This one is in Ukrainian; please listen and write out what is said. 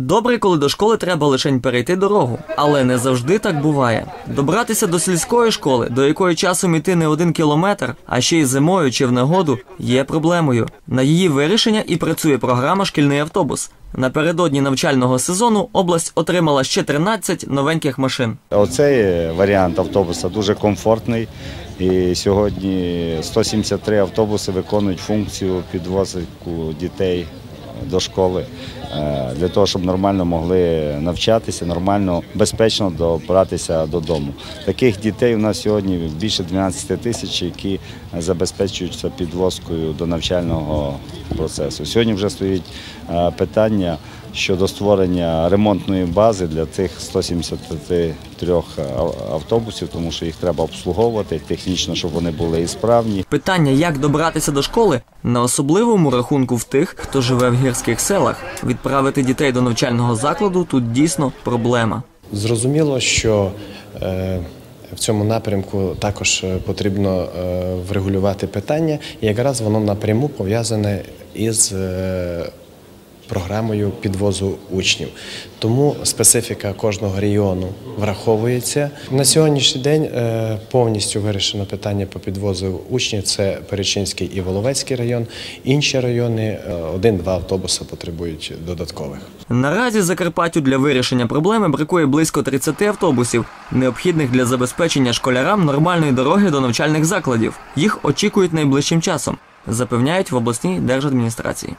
Добре, коли до школи треба лише перейти дорогу, але не завжди так буває. Добратися до сільської школи, до якої часом іти не один кілометр, а ще й зимою чи в негоду, є проблемою. На її вирішення і працює програма Шкільний автобус. Напередодні навчального сезону область отримала ще 13 новеньких машин. Оцей варіант автобуса дуже комфортний. І сьогодні 173 автобуси виконують функцію підвозку дітей до школи е, для того, щоб нормально могли навчатися, нормально, безпечно добратися додому. Таких дітей у нас сьогодні більше 12 тисяч, які забезпечуються підвозкою до навчального процесу. Сьогодні вже стоїть е, питання щодо створення ремонтної бази для цих 173 автобусів, тому що їх треба обслуговувати технічно, щоб вони були і справні. Питання, як добратися до школи, на особливому рахунку в тих, хто живе в гірських селах. Відправити дітей до навчального закладу тут дійсно проблема. Зрозуміло, що е, в цьому напрямку також е, потрібно е, врегулювати питання, і якраз воно напряму пов'язане із програмою підвозу учнів. Тому специфіка кожного регіону враховується. На сьогоднішній день е, повністю вирішено питання по підвозу учнів. Це Перечинський і Воловецький район. Інші райони е, один-два автобуси потребують додаткових. Наразі Закарпаттю для вирішення проблеми бракує близько 30 автобусів, необхідних для забезпечення школярам нормальної дороги до навчальних закладів. Їх очікують найближчим часом, запевняють в обласній держадміністрації.